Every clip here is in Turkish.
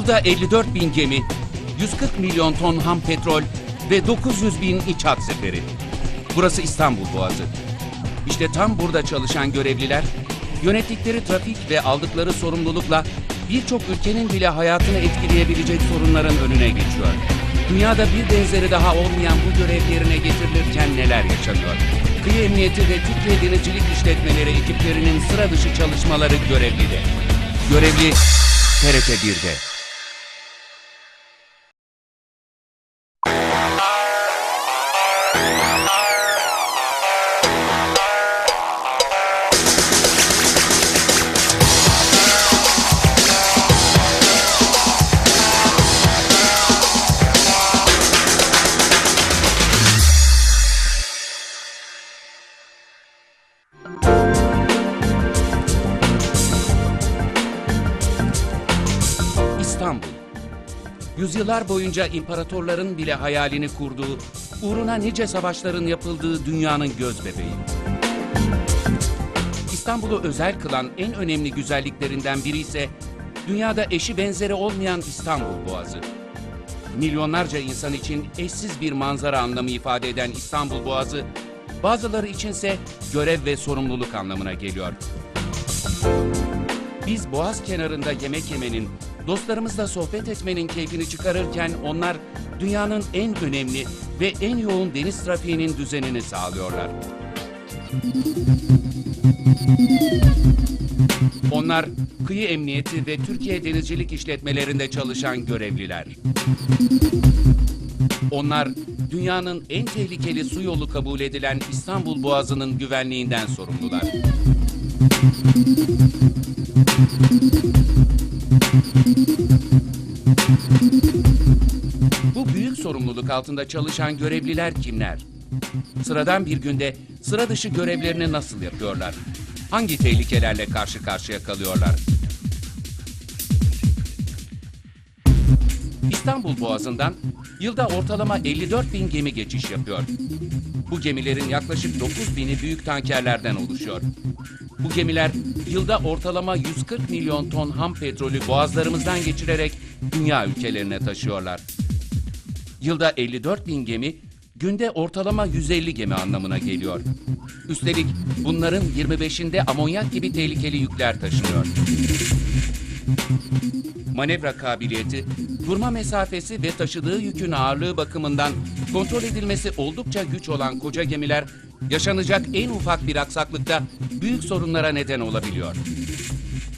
Yılda 54 bin gemi, 140 milyon ton ham petrol ve 900 bin iç hat seferi. Burası İstanbul Boğazı. İşte tam burada çalışan görevliler, yönettikleri trafik ve aldıkları sorumlulukla birçok ülkenin bile hayatını etkileyebilecek sorunların önüne geçiyor. Dünyada bir benzeri daha olmayan bu görev yerine getirilirken neler yaşanıyor? Kıyı Emniyeti ve Türkiye Denizcilik İşletmeleri ekiplerinin sıra dışı çalışmaları görevlide. Görevli TRT 1'de. Yüzyıllar boyunca imparatorların bile hayalini kurduğu, uğruna nice savaşların yapıldığı dünyanın göz bebeği. İstanbul'u özel kılan en önemli güzelliklerinden biri ise dünyada eşi benzeri olmayan İstanbul Boğazı. Milyonlarca insan için eşsiz bir manzara anlamı ifade eden İstanbul Boğazı, bazıları içinse görev ve sorumluluk anlamına geliyor. Biz boğaz kenarında yemek yemenin, dostlarımızla sohbet etmenin keyfini çıkarırken onlar dünyanın en önemli ve en yoğun deniz trafiğinin düzenini sağlıyorlar. Onlar kıyı emniyeti ve Türkiye denizcilik işletmelerinde çalışan görevliler. Onlar dünyanın en tehlikeli su yolu kabul edilen İstanbul Boğazı'nın güvenliğinden sorumlular. Bu büyük sorumluluk altında çalışan görevliler kimler? Sıradan bir günde sıra dışı görevlerini nasıl yapıyorlar? Hangi tehlikelerle karşı karşıya kalıyorlar? İstanbul Boğazı'ndan yılda ortalama 54 bin gemi geçiş yapıyor. Bu gemilerin yaklaşık 9 bini büyük tankerlerden oluşuyor. Bu gemiler yılda ortalama 140 milyon ton ham petrolü boğazlarımızdan geçirerek dünya ülkelerine taşıyorlar. Yılda 54 bin gemi, günde ortalama 150 gemi anlamına geliyor. Üstelik bunların 25'inde amonyak gibi tehlikeli yükler taşınıyor. Manevra kabiliyeti, durma mesafesi ve taşıdığı yükün ağırlığı bakımından kontrol edilmesi oldukça güç olan koca gemiler yaşanacak en ufak bir aksaklıkta büyük sorunlara neden olabiliyor.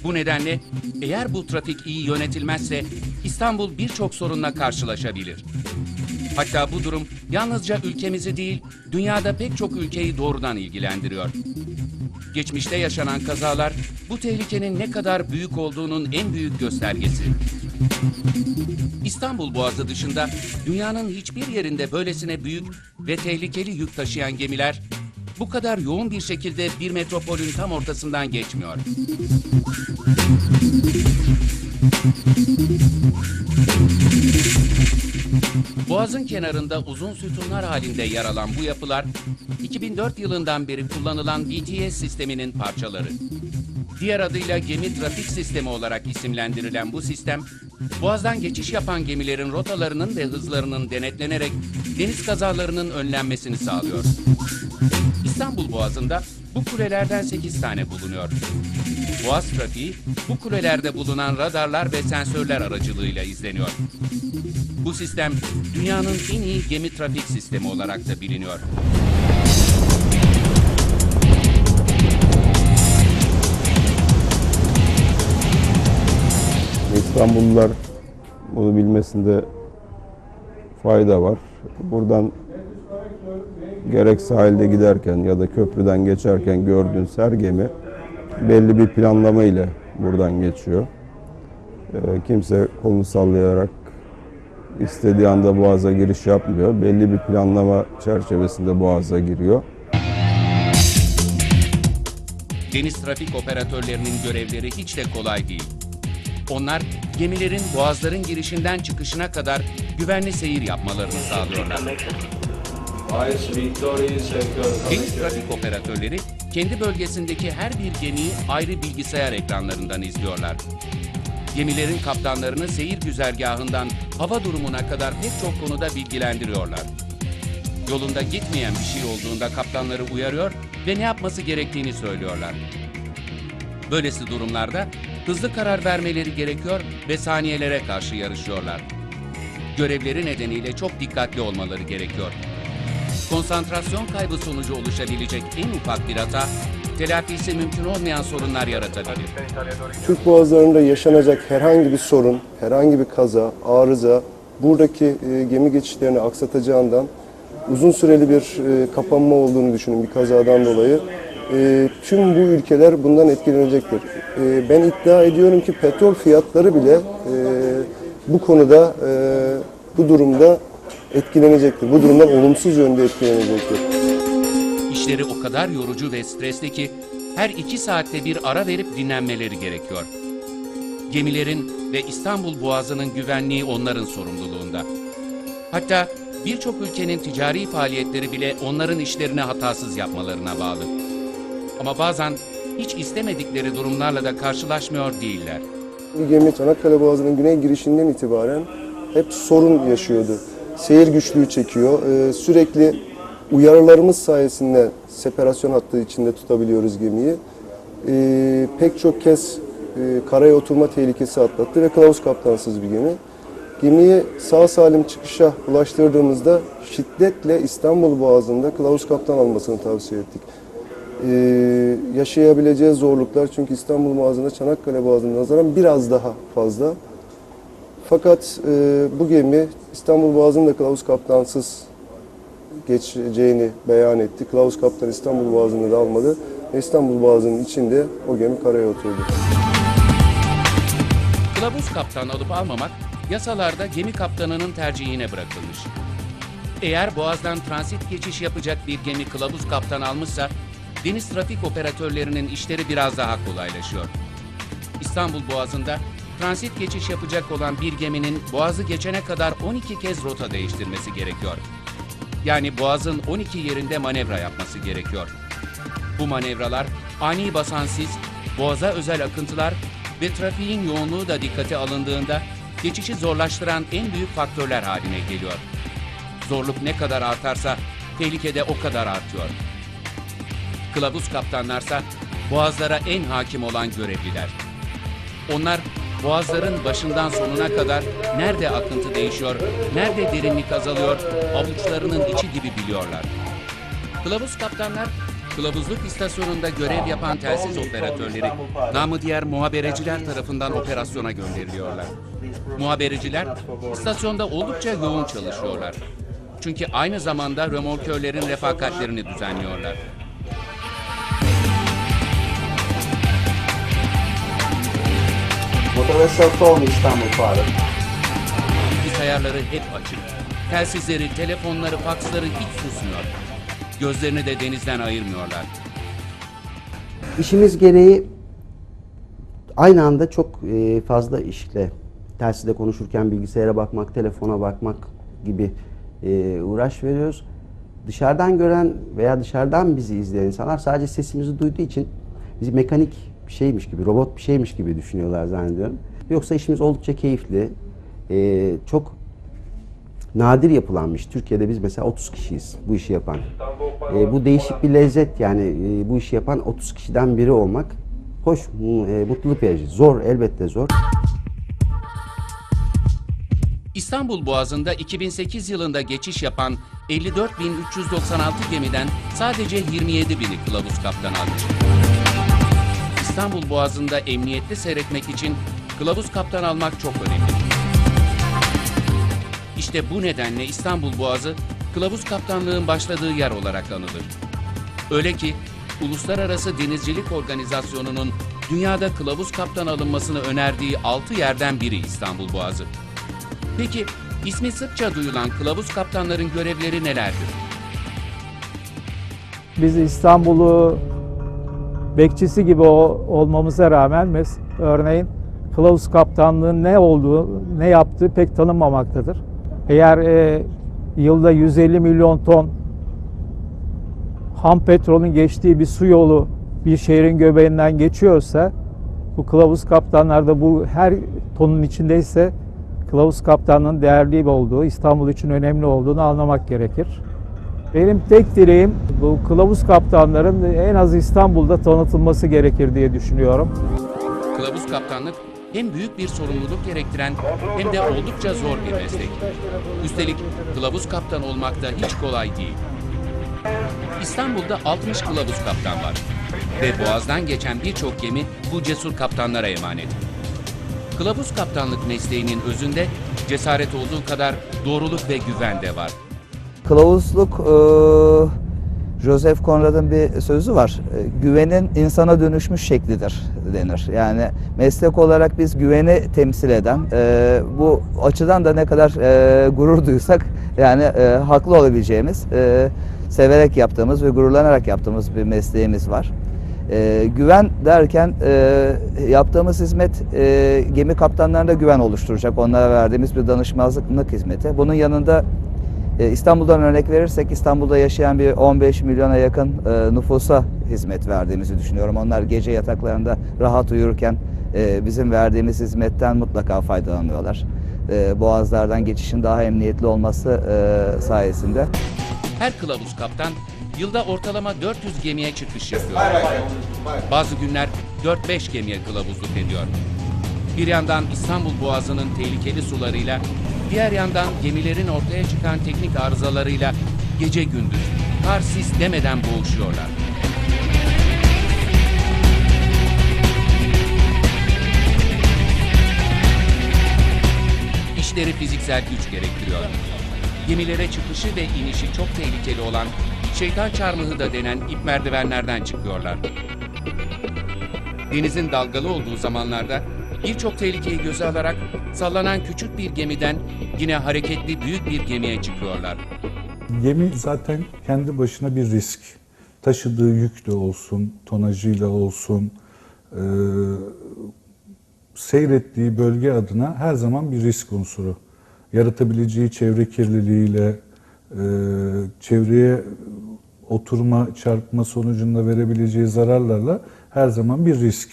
Bu nedenle eğer bu trafik iyi yönetilmezse İstanbul birçok sorunla karşılaşabilir. Hatta bu durum yalnızca ülkemizi değil, dünyada pek çok ülkeyi doğrudan ilgilendiriyor. Geçmişte yaşanan kazalar bu tehlikenin ne kadar büyük olduğunun en büyük göstergesi. İstanbul Boğazı dışında dünyanın hiçbir yerinde böylesine büyük ve tehlikeli yük taşıyan gemiler bu kadar yoğun bir şekilde bir metropolün tam ortasından geçmiyor. Boğazın kenarında uzun sütunlar halinde yer alan bu yapılar 2004 yılından beri kullanılan BTS sisteminin parçaları. Diğer adıyla gemi trafik sistemi olarak isimlendirilen bu sistem, Boğaz'dan geçiş yapan gemilerin rotalarının ve hızlarının denetlenerek deniz kazalarının önlenmesini sağlıyor. İstanbul Boğazı'nda bu kulelerden 8 tane bulunuyor. Boğaz trafiği bu kulelerde bulunan radarlar ve sensörler aracılığıyla izleniyor. Bu sistem dünyanın en iyi gemi trafik sistemi olarak da biliniyor. İstanbullular bunu bilmesinde fayda var. Buradan gerek sahilde giderken ya da köprüden geçerken gördüğün her gemi belli bir planlama ile buradan geçiyor. Ee, Kimse kolunu sallayarak istediği anda boğaza giriş yapmıyor. Belli bir planlama çerçevesinde boğaza giriyor. Deniz trafik operatörlerinin görevleri hiç de kolay değil. Onlar gemilerin boğazların girişinden çıkışına kadar güvenli seyir yapmalarını sağlıyorlar. Deniz trafik operatörleri kendi bölgesindeki her bir gemiyi ayrı bilgisayar ekranlarından izliyorlar. gemilerin kaptanlarını seyir güzergahından hava durumuna kadar pek çok konuda bilgilendiriyorlar. Yolunda gitmeyen bir şey olduğunda kaptanları uyarıyor ve ne yapması gerektiğini söylüyorlar. Böylesi durumlarda hızlı karar vermeleri gerekiyor ve saniyelere karşı yarışıyorlar. Görevleri nedeniyle çok dikkatli olmaları gerekiyor. Konsantrasyon kaybı sonucu oluşabilecek en ufak bir hata, telafisi mümkün olmayan sorunlar yaratabilir. Türk boğazlarında yaşanacak herhangi bir sorun, herhangi bir kaza, arıza buradaki e, gemi geçişlerini aksatacağından uzun süreli bir e, kapanma olduğunu düşünün bir kazadan dolayı. E, tüm bu ülkeler bundan etkilenecektir. E, ben iddia ediyorum ki petrol fiyatları bile e, bu konuda, e, bu durumda etkilenecektir. Bu durumdan olumsuz yönde etkilenecektir. İşleri o kadar yorucu ve stresli ki her iki saatte bir ara verip dinlenmeleri gerekiyor. Gemilerin ve İstanbul Boğazı'nın güvenliği onların sorumluluğunda. Hatta birçok ülkenin ticari faaliyetleri bile onların işlerini hatasız yapmalarına bağlı. Ama bazen hiç istemedikleri durumlarla da karşılaşmıyor değiller. Bir gemi Çanakkale Boğazı'nın güney girişinden itibaren hep sorun yaşıyordu. Seyir güçlüğü çekiyor. Ee, sürekli uyarılarımız sayesinde separasyon hattı içinde tutabiliyoruz gemiyi. Ee, pek çok kez e, karaya oturma tehlikesi atlattı ve kılavuz kaptansız bir gemi. Gemiyi sağ salim çıkışa ulaştırdığımızda şiddetle İstanbul Boğazı'nda kılavuz kaptan almasını tavsiye ettik. Ee, yaşayabileceği zorluklar çünkü İstanbul Boğazı'nda Çanakkale Boğazı'na nazaran biraz daha fazla. Fakat e, bu gemi İstanbul Boğazı'nda kılavuz kaptansız geçeceğini beyan etti. Kılavuz kaptan İstanbul Boğazı'nda da almadı. İstanbul Boğazı'nın içinde o gemi karaya oturdu. Kılavuz kaptan alıp almamak yasalarda gemi kaptanının tercihine bırakılmış. Eğer boğazdan transit geçiş yapacak bir gemi kılavuz kaptan almışsa deniz trafik operatörlerinin işleri biraz daha kolaylaşıyor. İstanbul Boğazı'nda transit geçiş yapacak olan bir geminin boğazı geçene kadar 12 kez rota değiştirmesi gerekiyor. Yani boğazın 12 yerinde manevra yapması gerekiyor. Bu manevralar ani basan sis, boğaza özel akıntılar ve trafiğin yoğunluğu da dikkate alındığında geçişi zorlaştıran en büyük faktörler haline geliyor. Zorluk ne kadar artarsa tehlike de o kadar artıyor. Kılavuz kaptanlarsa boğazlara en hakim olan görevliler. Onlar boğazların başından sonuna kadar nerede akıntı değişiyor, nerede derinlik azalıyor, avuçlarının içi gibi biliyorlar. Kılavuz kaptanlar, kılavuzluk istasyonunda görev yapan telsiz operatörleri, namı diğer muhabereciler tarafından operasyona gönderiliyorlar. Muhabereciler, istasyonda oldukça yoğun çalışıyorlar. Çünkü aynı zamanda römorkörlerin refakatlerini düzenliyorlar. Motora Safon İstanbul Fuarı. Bilgisayarları hep açık. Telsizleri, telefonları, faksları hiç susmuyor. Gözlerini de denizden ayırmıyorlar. İşimiz gereği aynı anda çok e, fazla işle telsizde konuşurken bilgisayara bakmak, telefona bakmak gibi e, uğraş veriyoruz. Dışarıdan gören veya dışarıdan bizi izleyen insanlar sadece sesimizi duyduğu için bizi mekanik bir şeymiş gibi, robot bir şeymiş gibi düşünüyorlar zannediyorum. Yoksa işimiz oldukça keyifli. E, çok nadir yapılan bir iş. Türkiye'de biz mesela 30 kişiyiz bu işi yapan. E, bu değişik bir lezzet yani e, bu işi yapan 30 kişiden biri olmak hoş, e, mutluluk verici. Zor, elbette zor. İstanbul Boğazı'nda 2008 yılında geçiş yapan 54.396 gemiden sadece 27.000'i kılavuz kaptan almış. İstanbul Boğazı'nda emniyetli seyretmek için kılavuz kaptan almak çok önemli. İşte bu nedenle İstanbul Boğazı kılavuz kaptanlığın başladığı yer olarak anılır. Öyle ki Uluslararası Denizcilik Organizasyonu'nun dünyada kılavuz kaptan alınmasını önerdiği 6 yerden biri İstanbul Boğazı. Peki ismi sıkça duyulan kılavuz kaptanların görevleri nelerdir? Biz İstanbul'u bekçisi gibi olmamıza rağmen mes örneğin kılavuz kaptanlığın ne olduğu, ne yaptığı pek tanınmamaktadır. Eğer e, yılda 150 milyon ton ham petrolün geçtiği bir su yolu bir şehrin göbeğinden geçiyorsa Bu kılavuz kaptanlarda bu her tonun içindeyse kılavuz kaptanlığın değerli olduğu, İstanbul için önemli olduğunu anlamak gerekir. Benim tek dileğim bu kılavuz kaptanların en az İstanbul'da tanıtılması gerekir diye düşünüyorum. Kılavuz kaptanlık hem büyük bir sorumluluk gerektiren hem de oldukça zor bir meslek. Üstelik kılavuz kaptan olmak da hiç kolay değil. İstanbul'da 60 kılavuz kaptan var. Ve boğazdan geçen birçok gemi bu cesur kaptanlara emanet. Kılavuz kaptanlık mesleğinin özünde cesaret olduğu kadar doğruluk ve güven de var. Kılavuzluk, e, Joseph Conrad'ın bir sözü var. E, güvenin insana dönüşmüş şeklidir denir. Yani meslek olarak biz güveni temsil eden, e, bu açıdan da ne kadar e, gurur duysak yani haklı olabileceğimiz, severek yaptığımız ve gururlanarak yaptığımız bir mesleğimiz var. Güven derken yaptığımız hizmet gemi kaptanlarına güven oluşturacak. Onlara verdiğimiz bir danışmanlık hizmeti. Bunun yanında e, İstanbul'dan örnek verirsek İstanbul'da yaşayan bir 15 milyona yakın e, nüfusa hizmet verdiğimizi düşünüyorum. Onlar gece yataklarında rahat uyurken e, bizim verdiğimiz hizmetten mutlaka faydalanıyorlar. E, boğazlardan geçişin daha emniyetli olması sayesinde. Her kılavuz kaptan yılda ortalama 400 gemiye çıkış yapıyor. Bazı günler 4-5 gemiye kılavuzluk ediyor. Bir yandan İstanbul Boğazı'nın tehlikeli sularıyla, diğer yandan gemilerin ortaya çıkan teknik arızalarıyla gece gündüz kar demeden boğuşuyorlar. İşleri fiziksel güç gerektiriyor. Gemilere çıkışı ve inişi çok tehlikeli olan şeytan çarmıhı da denen ip merdivenlerden çıkıyorlar. Denizin dalgalı olduğu zamanlarda birçok tehlikeyi göze alarak sallanan küçük bir gemiden yine hareketli büyük bir gemiye çıkıyorlar. Gemi zaten kendi başına bir risk. Taşıdığı yük de olsun, tonajıyla olsun, e, seyrettiği bölge adına her zaman bir risk unsuru. Yaratabileceği çevre kirliliğiyle, e, çevreye oturma, çarpma sonucunda verebileceği zararlarla her zaman bir risk.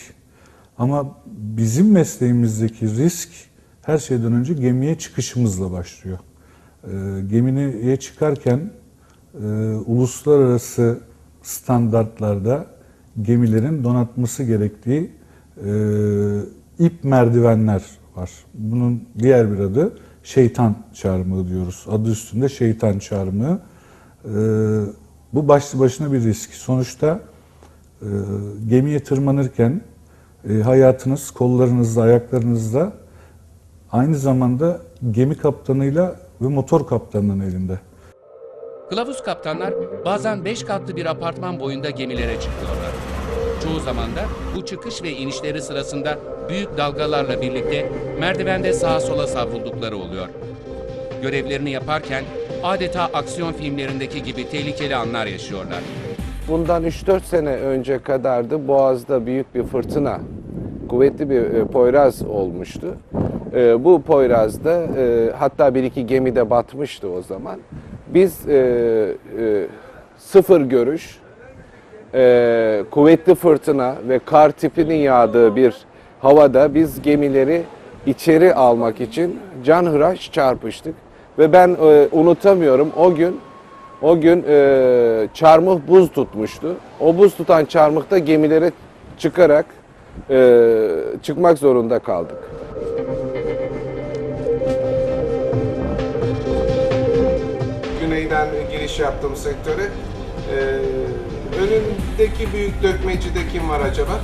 Ama bizim mesleğimizdeki risk her şeyden önce gemiye çıkışımızla başlıyor. E, gemiye çıkarken e, uluslararası standartlarda gemilerin donatması gerektiği e, ip merdivenler var. Bunun diğer bir adı şeytan çarmıhı diyoruz. Adı üstünde şeytan çarmıhı. E, bu başlı başına bir risk. Sonuçta e, gemiye tırmanırken e, hayatınız kollarınızda, ayaklarınızda aynı zamanda gemi kaptanıyla ve motor kaptanının elinde. Kılavuz kaptanlar bazen 5 katlı bir apartman boyunda gemilere çıkıyorlar. Çoğu zaman da bu çıkış ve inişleri sırasında büyük dalgalarla birlikte merdivende sağa sola savruldukları oluyor. Görevlerini yaparken adeta aksiyon filmlerindeki gibi tehlikeli anlar yaşıyorlar. Bundan 3-4 sene önce kadardı Boğaz'da büyük bir fırtına, kuvvetli bir e, poyraz olmuştu. E, bu poyrazda e, hatta bir iki gemi de batmıştı o zaman. Biz sıfır görüş, kuvvetli fırtına ve kar tipinin yağdığı bir havada biz gemileri içeri almak için canhıraş çarpıştık. Ve ben unutamıyorum o gün o gün e, çarmıh buz tutmuştu. O buz tutan çarmıhta gemilere çıkarak e, çıkmak zorunda kaldık. Güneyden giriş yaptım sektöre. E, önündeki büyük dökmecide kim var acaba?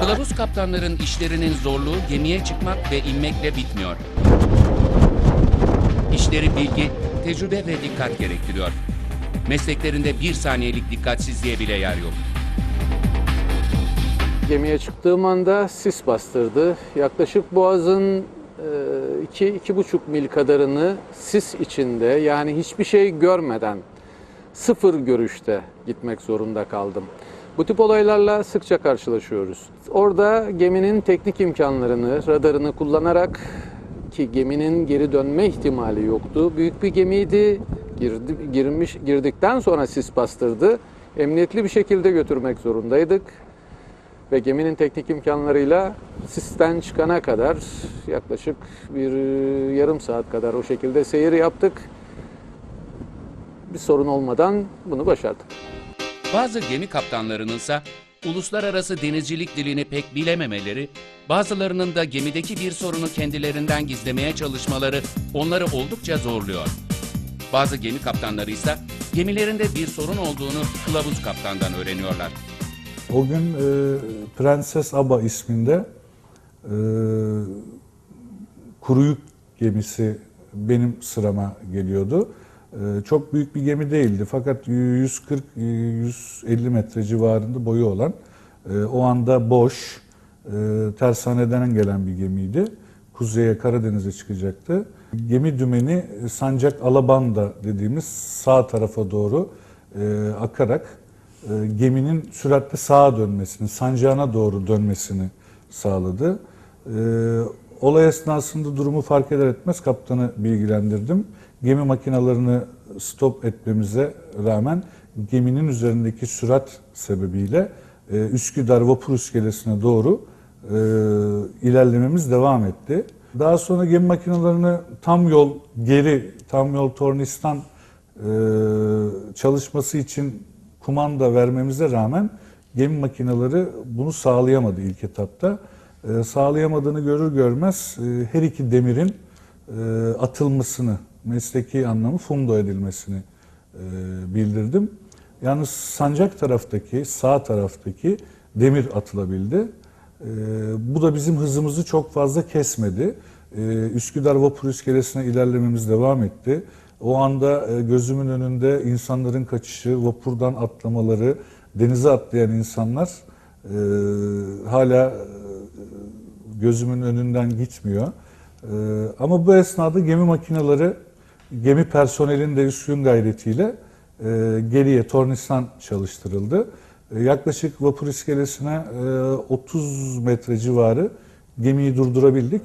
Kılavuz kaptanların işlerinin zorluğu gemiye çıkmak ve inmekle bitmiyor. İşleri bilgi, tecrübe ve dikkat gerektiriyor. Mesleklerinde bir saniyelik dikkatsizliğe bile yer yok. Gemiye çıktığım anda sis bastırdı. Yaklaşık boğazın 2-2,5 mil kadarını sis içinde yani hiçbir şey görmeden sıfır görüşte gitmek zorunda kaldım. Bu tip olaylarla sıkça karşılaşıyoruz. Orada geminin teknik imkanlarını, radarını kullanarak ki geminin geri dönme ihtimali yoktu. Büyük bir gemiydi. Girdi, girmiş girdikten sonra sis bastırdı. emniyetli bir şekilde götürmek zorundaydık. Ve geminin teknik imkanlarıyla sisten çıkana kadar yaklaşık bir e, yarım saat kadar o şekilde seyir yaptık. Bir sorun olmadan bunu başardık. Bazı gemi kaptanlarının ise uluslararası denizcilik dilini pek bilememeleri, bazılarının da gemideki bir sorunu kendilerinden gizlemeye çalışmaları onları oldukça zorluyor. Bazı gemi kaptanları ise gemilerinde bir sorun olduğunu kılavuz kaptandan öğreniyorlar. O gün e, Prenses Aba isminde e, kuru yük gemisi benim sırama geliyordu. E, çok büyük bir gemi değildi fakat 140-150 metre civarında boyu olan e, o anda boş e, tersaneden gelen bir gemiydi. Kuzeye Karadeniz'e çıkacaktı. Gemi dümeni Sancak Alabanda dediğimiz sağ tarafa doğru e, akarak e, geminin süratle sağa dönmesini, sancağına doğru dönmesini sağladı. E, olay esnasında durumu fark eder etmez kaptanı bilgilendirdim. Gemi makinalarını stop etmemize rağmen geminin üzerindeki sürat sebebiyle e, Üsküdar Vapur İskelesi'ne doğru e, ilerlememiz devam etti. Daha sonra gemi makinalarını tam yol geri, tam yol tornistan e, çalışması için kumanda vermemize rağmen gemi makineleri bunu sağlayamadı ilk etapta. E, sağlayamadığını görür görmez e, her iki demirin e, atılmasını, mesleki anlamı fundo edilmesini e, bildirdim. Yalnız sancak taraftaki, sağ taraftaki demir atılabildi. E, bu da bizim hızımızı çok fazla kesmedi. E, Üsküdar Vapur İskelesi'ne ilerlememiz devam etti. O anda gözümün önünde insanların kaçışı, vapurdan atlamaları, denize atlayan insanlar hala gözümün önünden gitmiyor. Ama bu esnada gemi makineleri, gemi personelinin de üstün gayretiyle e, geriye tornistan çalıştırıldı. E, yaklaşık vapur iskelesine e, 30 metre civarı gemiyi durdurabildik.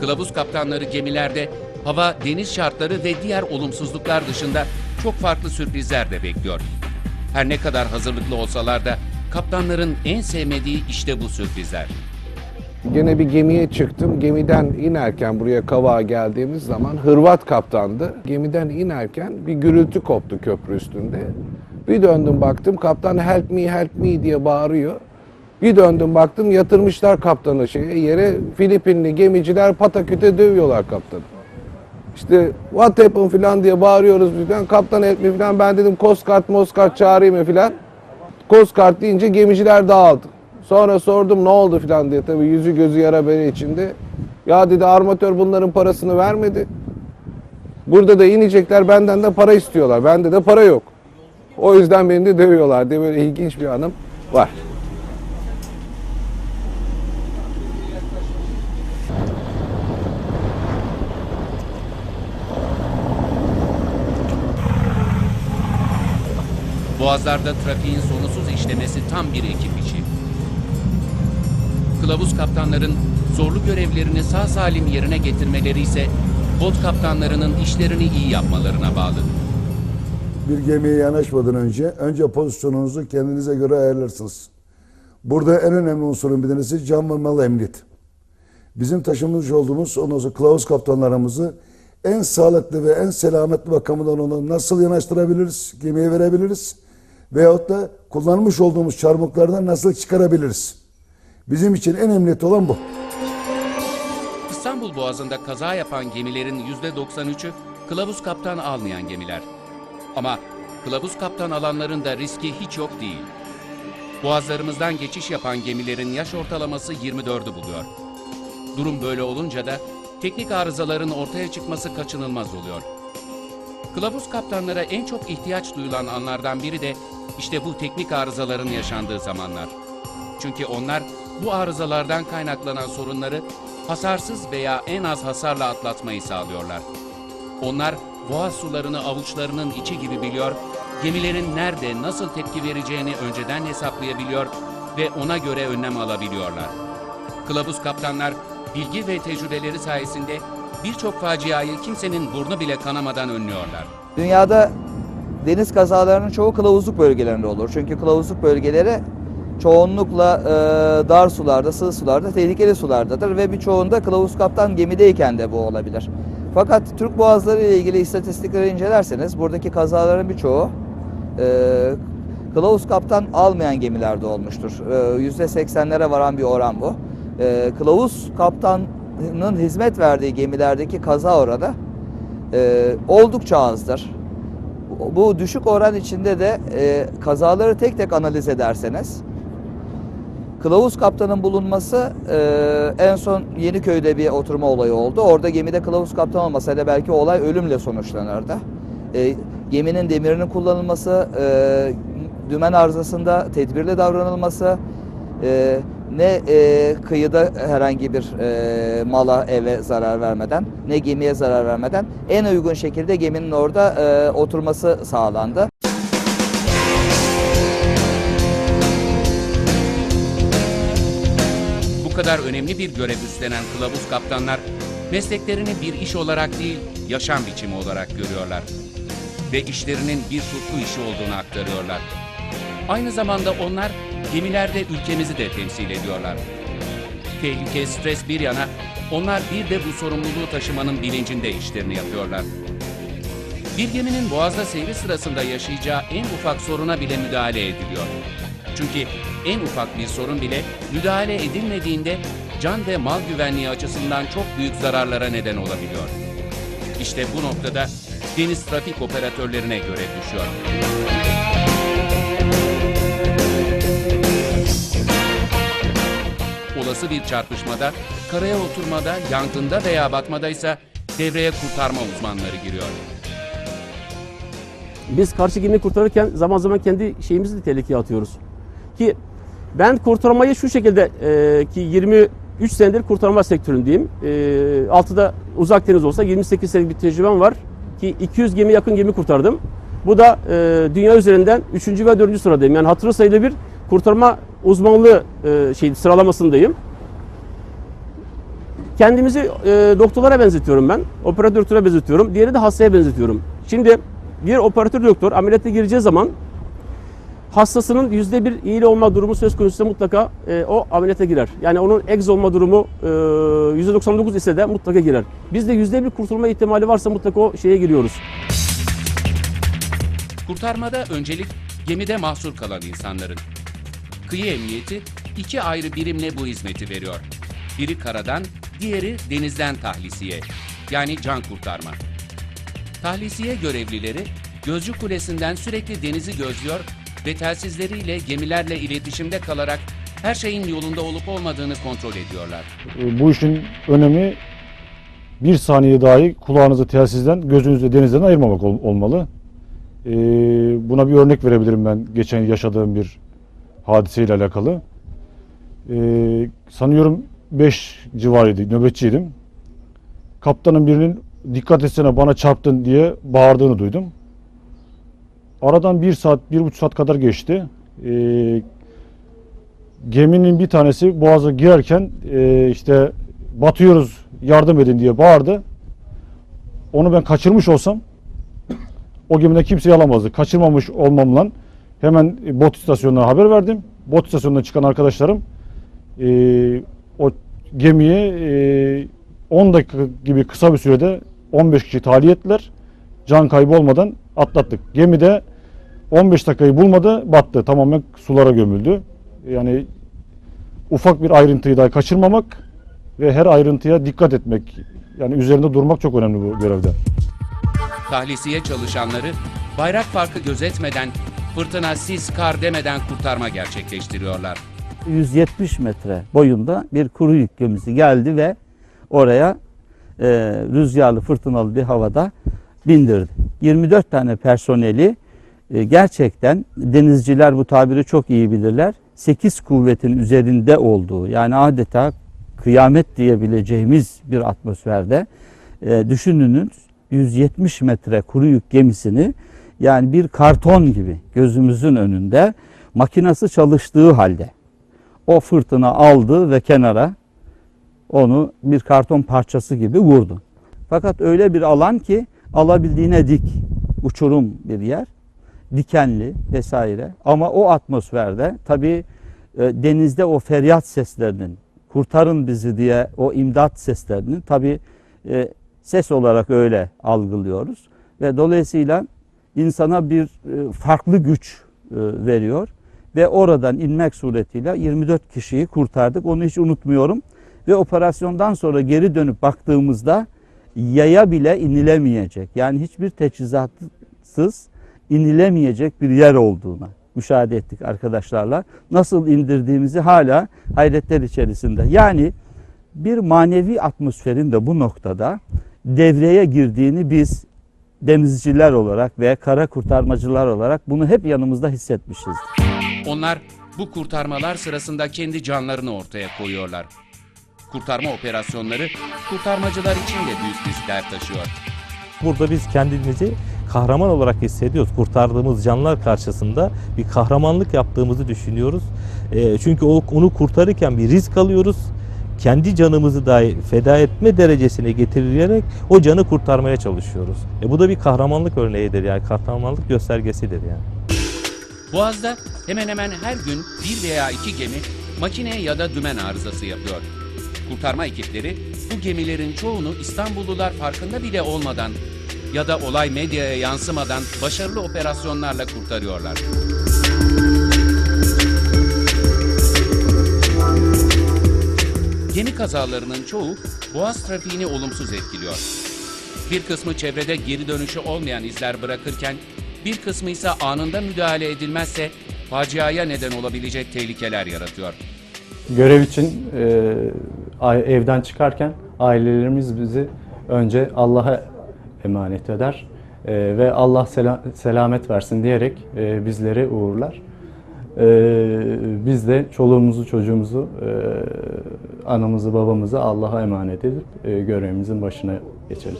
Kılavuz kaptanları gemilerde hava, deniz şartları ve diğer olumsuzluklar dışında çok farklı sürprizler de bekliyor. Her ne kadar hazırlıklı olsalar da kaptanların en sevmediği işte bu sürprizler. Gene bir gemiye çıktım. Gemiden inerken buraya Kavağa geldiğimiz zaman Hırvat kaptandı. Gemiden inerken bir gürültü koptu köprü üstünde. Bir döndüm baktım kaptan help me help me diye bağırıyor. Bir döndüm baktım yatırmışlar kaptanı şeye yere Filipinli gemiciler pataküte dövüyorlar kaptanı. İşte what happened falan diye bağırıyoruz falan. Kaptan help me falan. Ben dedim Most Guard çağırayım mı falan. Coast Guard deyince gemiciler dağıldı. Sonra sordum ne oldu falan diye tabii yüzü gözü yara bere içinde. Ya dedi armatör bunların parasını vermedi. Burada da inecekler benden de para istiyorlar. Bende de para yok. O yüzden beni de dövüyorlar diye böyle ilginç bir anım var. Boğazlarda trafiğin sorunsuz işlemesi tam bir ekip işi. Kılavuz kaptanların zorlu görevlerini sağ salim yerine getirmeleri ise bot kaptanlarının işlerini iyi yapmalarına bağlı. bir gemiye yanaşmadan önce önce pozisyonunuzu kendinize göre ayarlarsınız. Burada en önemli unsurun bir can ve mal emniyet. Bizim taşımış olduğumuz ondan kılavuz kaptanlarımızı en sağlıklı ve en selametli bakımından onu nasıl yanaştırabiliriz, gemiye verebiliriz veyahut da kullanmış olduğumuz çarmıklardan nasıl çıkarabiliriz. Bizim için en emniyet olan bu. İstanbul Boğazı'nda kaza yapan gemilerin %93'ü kılavuz kaptan almayan gemiler. Ama kılavuz kaptan alanların da riski hiç yok değil. Boğazlarımızdan geçiş yapan gemilerin yaş ortalaması 24'ü buluyor. Durum böyle olunca da teknik arızaların ortaya çıkması kaçınılmaz oluyor. Kılavuz kaptanlara en çok ihtiyaç duyulan anlardan biri de işte bu teknik arızaların yaşandığı zamanlar. Çünkü onlar bu arızalardan kaynaklanan sorunları hasarsız veya en az hasarla atlatmayı sağlıyorlar. Onlar boğaz sularını avuçlarının içi gibi biliyor, gemilerin nerede nasıl tepki vereceğini önceden hesaplayabiliyor ve ona göre önlem alabiliyorlar. Kılavuz kaptanlar bilgi ve tecrübeleri sayesinde birçok faciayı kimsenin burnu bile kanamadan önlüyorlar. Dünyada deniz kazalarının çoğu kılavuzluk bölgelerinde olur. Çünkü kılavuzluk bölgeleri çoğunlukla e, dar sularda, sığ sularda, tehlikeli sulardadır ve birçoğunda kılavuz kaptan gemideyken de bu olabilir. Fakat Türk boğazları ile ilgili istatistikleri incelerseniz buradaki kazaların birçoğu e, kılavuz kaptan almayan gemilerde olmuştur. E, %80'lere varan bir oran bu. E, kılavuz kaptanın hizmet verdiği gemilerdeki kaza oranı e, oldukça azdır. Bu- düşük oran içinde de e, kazaları tek tek analiz ederseniz kılavuz kaptanın bulunması e, en son Yeniköy'de bir oturma olayı oldu. Orada gemide kılavuz kaptan olmasaydı belki olay ölümle sonuçlanırdı. E, geminin demirinin kullanılması, e, dümen arızasında tedbirli davranılması, e, ne e, kıyıda herhangi bir e, mala eve zarar vermeden ne gemiye zarar vermeden en uygun şekilde geminin orada e, oturması sağlandı. Bu kadar önemli bir görev üstlenen kılavuz kaptanlar mesleklerini bir iş olarak değil, yaşam biçimi olarak görüyorlar. Ve işlerinin bir tutku işi olduğunu aktarıyorlar. Aynı zamanda onlar gemilerde ülkemizi de temsil ediyorlar. Tehlike, stres bir yana, onlar bir de bu sorumluluğu taşımanın bilincinde işlerini yapıyorlar. Bir geminin boğazda seyri sırasında yaşayacağı en ufak soruna bile müdahale ediliyor. Çünkü en ufak bir sorun bile müdahale edilmediğinde can ve mal güvenliği açısından çok büyük zararlara neden olabiliyor. İşte bu noktada deniz trafik operatörlerine görev düşüyor. Olası bir çarpışmada, karaya oturmada, yangında veya batmada ise devreye kurtarma uzmanları giriyor. Biz karşı gemiyi kurtarırken zaman zaman kendi şeyimizi de tehlikeye atıyoruz. Ki ben kurtarmayı şu şekilde e, ki 23 senedir kurtarma sektöründeyim. E, altıda uzak deniz olsa 28 senelik bir tecrübem var. Ki 200 gemi yakın gemi kurtardım. Bu da e, dünya üzerinden 3. ve 4. sıradayım. Yani hatırı sayılı bir kurtarma uzmanlığı e, şey sıralamasındayım. Kendimizi e, doktorlara benzetiyorum ben. Operatöre benzetiyorum. Diğeri de hastaya benzetiyorum. Şimdi bir operatör doktor ameliyata gireceği zaman hastasının yüzde bir iyili olma durumu söz konusuysa mutlaka e, o ameliyata girer. Yani onun egz olma durumu e, yüzde 99 ise de mutlaka girer. Bizde yüzde bir kurtulma ihtimali varsa mutlaka o şeye giriyoruz. Kurtarmada öncelik gemide mahsur kalan insanların. Kıyı emniyeti iki ayrı birimle bu hizmeti veriyor. Biri karadan, diğeri denizden tahlisiye. Yani can kurtarma. Tahlisiye görevlileri gözcü kulesinden sürekli denizi gözlüyor ve telsizleriyle gemilerle iletişimde kalarak her şeyin yolunda olup olmadığını kontrol ediyorlar. E, Bu işin önemi bir saniye dahi kulağınızı telsizden, gözünüzü denizden ayırmamak ol- olmalı. E, Buna bir örnek verebilirim ben geçen yaşadığım bir hadiseyle alakalı. E, Sanıyorum 5 civarıydı, nöbetçiydim. Kaptanın birinin dikkat etsene bana çarptın diye bağırdığını duydum. Aradan bir saat, bir buçuk saat kadar geçti. E, geminin bir tanesi boğaza girerken e, işte batıyoruz yardım edin diye bağırdı. Onu ben kaçırmış olsam o gemiden kimseyi alamazdı. Kaçırmamış olmamla hemen bot istasyonuna haber verdim. Bot istasyonundan çıkan arkadaşlarım e, o gemiye e, 10 dakika gibi kısa bir sürede 15 kişi tahliye ettiler. Can kaybı olmadan atlattık. Gemi de 15 dakikayı bulmadı, battı. Tamamen sulara gömüldü. Yani ufak bir ayrıntıyı da kaçırmamak ve her ayrıntıya dikkat etmek. Yani üzerinde durmak çok önemli bu görevde. Tahlisiye çalışanları bayrak farkı gözetmeden, fırtına, sis, kar demeden kurtarma gerçekleştiriyorlar. 170 metre boyunda bir kuru yük gemisi geldi ve oraya e, rüzgarlı fırtınalı bir havada bindirdi. 24 tane personeli e, gerçekten denizciler bu tabiri çok iyi bilirler. 8 kuvvetin üzerinde olduğu yani adeta kıyamet diyebileceğimiz bir atmosferde e, düşününüz 170 metre kuru yük gemisini yani bir karton gibi gözümüzün önünde makinası çalıştığı halde o fırtına aldı ve kenara onu bir karton parçası gibi vurdu. Fakat öyle bir alan ki alabildiğine dik, uçurum bir yer, dikenli vesaire. Ama o atmosferde tabii e, denizde o feryat seslerinin, kurtarın bizi diye o imdat seslerinin tabii e, ses olarak öyle algılıyoruz. Ve dolayısıyla insana bir e, farklı güç e, veriyor. Ve oradan inmek suretiyle 24 kişiyi kurtardık. Onu hiç unutmuyorum. Ve operasyondan sonra geri dönüp baktığımızda yaya bile inilemeyecek. Yani hiçbir teçhizatsız inilemeyecek bir yer olduğuna müşahede ettik arkadaşlarla. Nasıl indirdiğimizi hala hayretler içerisinde. Yani bir manevi atmosferin de bu noktada devreye girdiğini biz denizciler olarak ve kara kurtarmacılar olarak bunu hep yanımızda hissetmişiz. Onlar bu kurtarmalar sırasında kendi canlarını ortaya koyuyorlar. Kurtarma operasyonları kurtarmacılar için de büyük riskler taşıyor. Burada biz kendimizi kahraman olarak hissediyoruz. Kurtardığımız canlar karşısında bir kahramanlık yaptığımızı düşünüyoruz. E, çünkü onu kurtarırken bir risk alıyoruz. Kendi canımızı dahi feda etme derecesine getirerek o canı kurtarmaya çalışıyoruz. E, bu da bir kahramanlık örneğidir yani kahramanlık göstergesidir yani. Boğaz'da hemen hemen her gün bir veya iki gemi makine ya da dümen arızası yapıyor. Kurtarma ekipleri bu gemilerin çoğunu İstanbullular farkında bile olmadan ya da olay medyaya yansımadan başarılı operasyonlarla kurtarıyorlar. Gemi kazalarının çoğu boğaz trafiğini olumsuz etkiliyor. Bir kısmı çevrede geri dönüşü olmayan izler bırakırken bir kısmı ise anında müdahale edilmezse faciaya neden olabilecek tehlikeler yaratıyor. Görev için e, evden çıkarken ailelerimiz bizi önce Allah'a emanet eder E, ve Allah sela- selamet versin diyerek e, bizleri uğurlar. E, biz de çoluğumuzu çocuğumuzu e, anamızı babamızı Allah'a emanet edip e, görevimizin başına geçeriz.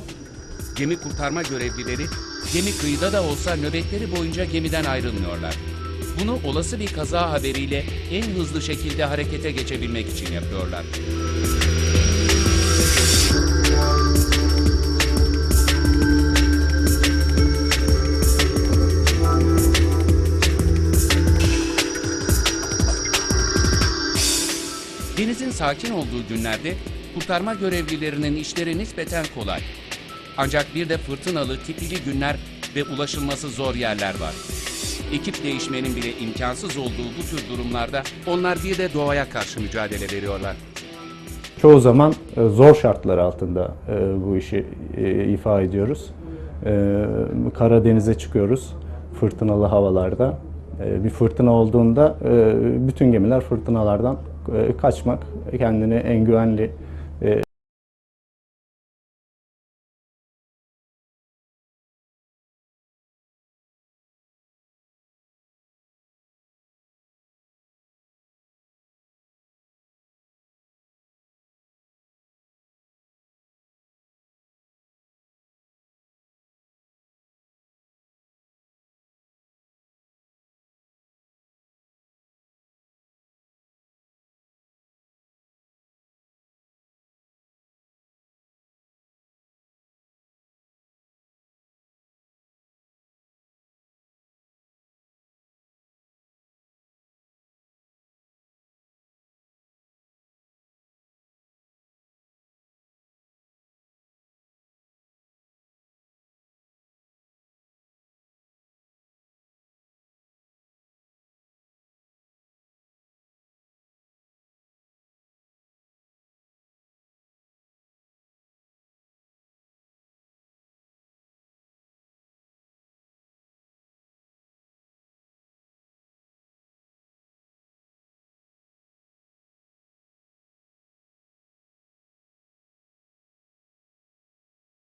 Gemi kurtarma görevlileri gemi kıyıda da olsa nöbetleri boyunca gemiden ayrılmıyorlar. Bunu olası bir kaza haberiyle en hızlı şekilde harekete geçebilmek için yapıyorlar. Denizin sakin olduğu günlerde kurtarma görevlilerinin işleri nispeten kolay. Ancak bir de fırtınalı, tipili günler ve ulaşılması zor yerler var. Ekip değişmenin bile imkansız olduğu bu tür durumlarda onlar bir de doğaya karşı mücadele veriyorlar. Çoğu zaman e, zor şartlar altında e, bu işi e, ifa ediyoruz. Karadeniz'e çıkıyoruz fırtınalı havalarda. Bir fırtına olduğunda bütün gemiler fırtınalardan kaçmak, kendini en güvenli